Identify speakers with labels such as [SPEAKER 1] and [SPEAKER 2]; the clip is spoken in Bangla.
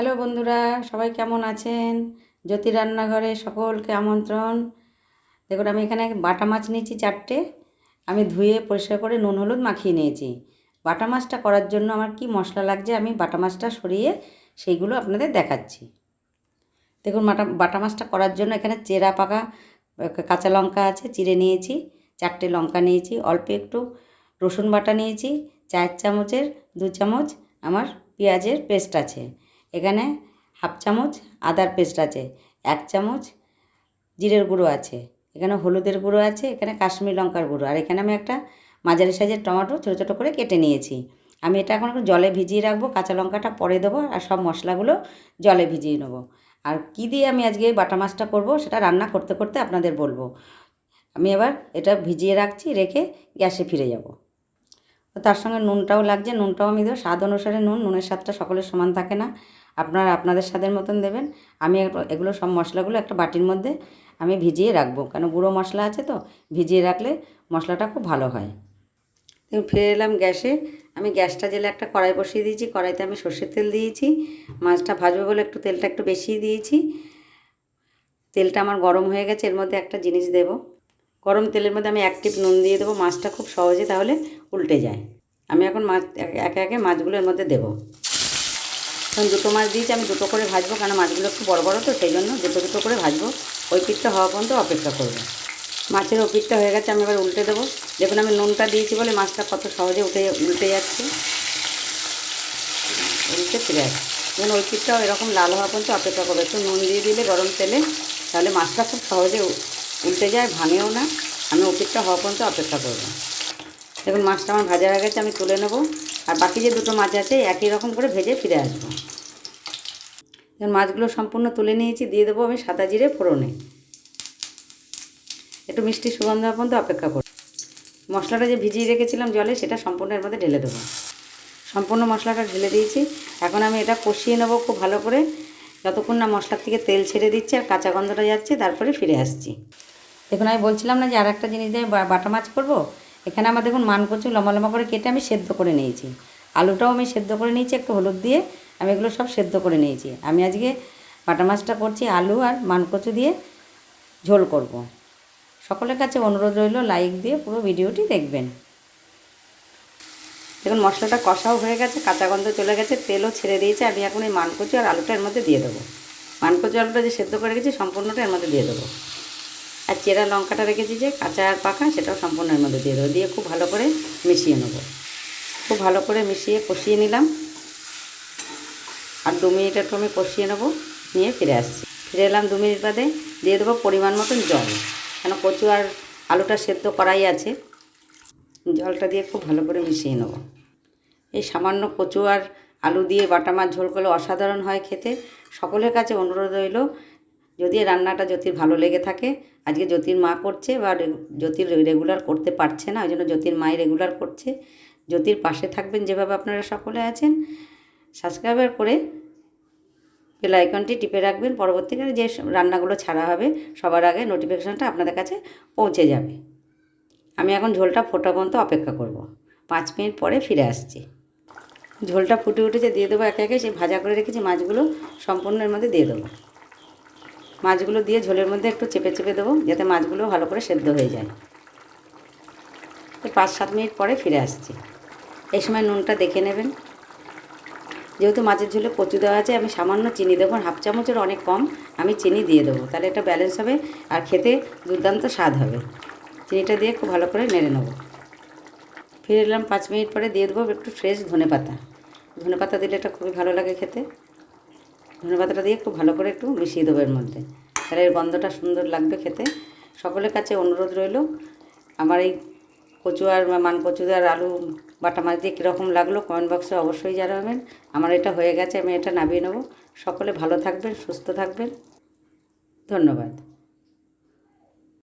[SPEAKER 1] হ্যালো বন্ধুরা, সবাই কেমন আছেন? জ্যোতি রান্নাঘরে সকলকে আমন্ত্রণ। দেখুন, আমি এখানে বাটা মাছ নিয়েছি চারটে। আমি ধুয়ে পরিষ্কার করে নুন, হলুদ মাখিয়ে নিয়েছি। বাটা মাছটা করার জন্য আমার কি মশলা লাগছে আমি বাটা মাছটা সরিয়ে সেইগুলো আপনাদের দেখাচ্ছি। দেখুন বাটা বাটা মাছটা করার জন্য এখানে চেরা পাকা কাঁচা লঙ্কা আছে, চিড়ে নিয়েছি, চারটে লঙ্কা নিয়েছি, অল্প একটু রসুন বাটা নিয়েছি, চার চামচের দু চামচ আমার পেঁয়াজের পেস্ট আছে। এখানে হাফ চামচ আদার পেস্ট আছে, এক চামচ জিরের গুঁড়ো আছে, এখানে হলুদের গুঁড়ো আছে, এখানে কাশ্মীর লঙ্কার গুঁড়ো, আর এখানে আমি একটা মাঝারি সাইজের টমেটো ছোটো ছোটো করে কেটে নিয়েছি। আমি এটা এখন জলে ভিজিয়ে রাখব, কাঁচা লঙ্কাটা পরে দেবো আর সব মশলাগুলো জলে ভিজিয়ে নেব। আর কী দিয়ে আমি আজকে বাটা মাছটা করব সেটা রান্না করতে করতে আপনাদের বলব। আমি এবার এটা ভিজিয়ে রাখছি, রেখে গ্যাসে ফিরে যাব। তার সঙ্গে নুনটাও লাগছে, নুনটাও আমি দেবো। স্বাদ অনুসারে নুন, নুনের স্বাদটা সকলের সমান থাকে না। আপনারা আপনাদের স্বাদের মতন দেবেন। আমি এগুলো- সব মশলাগুলো একটা বাটির মধ্যে আমি ভিজিয়ে রাখব। কেন গুঁড়ো মশলা আছে তো, ভিজিয়ে রাখলে মশলাটা খুব ভালো হয়। ফিরে এলাম গ্যাসে। আমি গ্যাসটা জেলে একটা কড়াই বসিয়ে দিয়েছি। কড়াইতে আমি সর্ষের তেল দিয়েছি। মাছটা ভাজবো বলে একটু তেলটা একটু বেশি দিয়েছি। তেলটা আমার গরম হয়ে গেছে, এর মধ্যে একটা জিনিস দেব। গরম তেলের মধ্যে আমি এক টিপ নুন দিয়ে দেবো, মাছটা খুব সহজে তাহলে উল্টে যায়। আমি এখন মাছ, একে একে মাছগুলোর মধ্যে দেবো। এখন দুটো মাছ দিয়েছি, আমি দুটো করে ভাজবো কারণ মাছগুলো একটু বড় বড় তো, সেই জন্য দুটো দুটো করে ভাজবো। ওই পিঠটা হওয়া পর্যন্ত অপেক্ষা করব। মাছের ও পিঠটা হয়ে গেছে, আমি এবার উল্টে দেবো। দেখুন, আমি নুনটা দিয়েছি বলে মাছটা কত সহজে উঠে, উল্টে যাচ্ছে। উল্টে ফিরে আসছে। যেমন ওই পিঠটাও এরকম লাল হওয়া পর্যন্ত অপেক্ষা করবে। একটু নুন দিয়ে দিলে গরম তেলে, তাহলে মাছটা খুব সহজে উল্টে যায়, ভাঙেও না। আমি ও পিঠটা হওয়া পর্যন্ত অপেক্ষা করব। দেখুন, মাছটা আমার ভাজা হয়ে গেছে, আমি তুলে নেব। আর বাকি যে দুটো মাছ আছে, একই রকম করে ভেজে ফিরে আসব। মাছগুলো সম্পূর্ণ তুলে নিয়েছি, দিয়ে দেবো আমি সাদা জিরে ফোড়নে। একটু মিষ্টি সুগন্ধ পর্যন্ত অপেক্ষা করব। মশলাটা যে ভিজিয়ে রেখেছিলাম জলে, সেটা সম্পূর্ণ এর মধ্যে ঢেলে দেবো। সম্পূর্ণ মশলাটা ঢেলে দিয়েছি। এখন আমি এটা কষিয়ে নেব খুব ভালো করে। যতক্ষণ না মশলার থেকে তেল ছেড়ে দিচ্ছে আর কাঁচা গন্ধটা যাচ্ছে, তারপরে ফিরে আসছি। দেখুন, আমি বলছিলাম না যে আর একটা জিনিস দিয়ে বাটা মাছ করব? এখানে আমার দেখুন মানকচু লম্বা লম্বা করে কেটে আমি সেদ্ধ করে নিয়েছি। আলুটাও আমি সেদ্ধ করে নিয়েছি, একটু হলুদ দিয়ে আমি এগুলো সব সেদ্ধ করে নিয়েছি। আমি আজকে বাটা মাছটা করছি, আলু আর মানকচু দিয়ে ঝোল করব। সকলের কাছে অনুরোধ রইল লাইক দিয়ে পুরো ভিডিওটি দেখবেন। দেখুন, মশলাটা কষাও হয়ে গেছে, কাঁচা গন্ধ চলে গেছে, তেলও ছেড়ে দিয়েছে। আমি এখন এই মানকচু আর আলুটা এর মধ্যে দিয়ে দেবো। মানকচু আলুটা যে সেদ্ধ করে গেছি সম্পূর্ণটা এর মধ্যে দিয়ে দেবো। আর চেরা লঙ্কাটা রেখেছি যে কাঁচা আর পাকা, সেটাও সম্পূর্ণ এর মধ্যে দিয়ে দেবো। দিয়ে খুব ভালো করে মিশিয়ে নেব। খুব ভালো করে মিশিয়ে কষিয়ে নিলাম। আর দু মিনিট একটু আমি কষিয়ে নেব, নিয়ে ফিরে আসছি। ফিরে এলাম দু মিনিট বাদে দিয়ে দেবো পরিমাণ মতন জল। কেন কচু আর আলুটা সেদ্ধ করাই আছে। জলটা দিয়ে খুব ভালো করে মিশিয়ে নেব। এই সামান্য কচু আর আলু দিয়ে বাটা মাছ ঝোল করলে অসাধারণ হয় খেতে। সকলের কাছে অনুরোধ রইল যদি রান্নাটা জ্যোতির ভালো লেগে থাকে, আজকে জ্যোতির মা করছে বা জ্যোতির রেগুলার করতে পারছে না ওই জন্য জ্যোতির মাই রেগুলার করছে। জ্যোতির পাশে থাকবেন যেভাবে আপনারা সকলে আছেন। সাবস্ক্রাইবার করে বেল আইকনটি টিপে রাখবেন, পরবর্তীকালে যে রান্নাগুলো ছাড়া হবে, সবার আগে নোটিফিকেশানটা আপনাদের কাছে পৌঁছে যাবে। আমি এখন ঝোলটা ফোটা পর্যন্ত অপেক্ষা করব। পাঁচ মিনিট পরে ফিরে আসছি। ঝোলটা ফুটে উঠেছে, দিয়ে দেবো একে একে সেই ভাজা করে রেখেছি, মাছগুলো সম্পূর্ণ এর মধ্যে দিয়ে দেবো। মাছগুলো দিয়ে ঝোলের মধ্যে একটু চেপে চেপে দেবো, যাতে মাছগুলো ভালো করে সেদ্ধ হয়ে যায়। তো পাঁচ সাত মিনিট পরে ফিরে আসছি। এই সময় নুনটা দেখে নেবেন। যেহেতু মাছের ঝোলে কচু দেওয়া আছে, আমি সামান্য চিনি দেবো, হাফ চামচের অনেক কম, আমি চিনি দিয়ে দেবো। তাহলে এটা ব্যালেন্স হবে আর খেতে দুর্দান্ত স্বাদ হবে। চিনিটা দিয়ে খুব ভালো করে নেড়ে নেব। ফিরে এলাম, পাঁচ মিনিট পরে দিয়ে দেবো একটু ফ্রেশ ধনে পাতা ধনে পাতা দিলে এটা খুবই ভালো লাগে খেতে। ধনে পাতাটা দিয়ে খুব ভালো করে একটু মিশিয়ে দেবো এর মধ্যে। তাহলে এর গন্ধটা সুন্দর লাগবে খেতে। সকলের কাছে অনুরোধ রইল, আমার এই কচু আর মান কচু আর আলু বাটা মাছ দিয়ে কীরকম লাগল কমেন্ট বক্সে অবশ্যই জানাবেন। আমার এটা হয়ে গেছে, আমি এটা নামিয়ে নেব। সকলে ভালো থাকবেন, সুস্থ থাকবেন। ধন্যবাদ।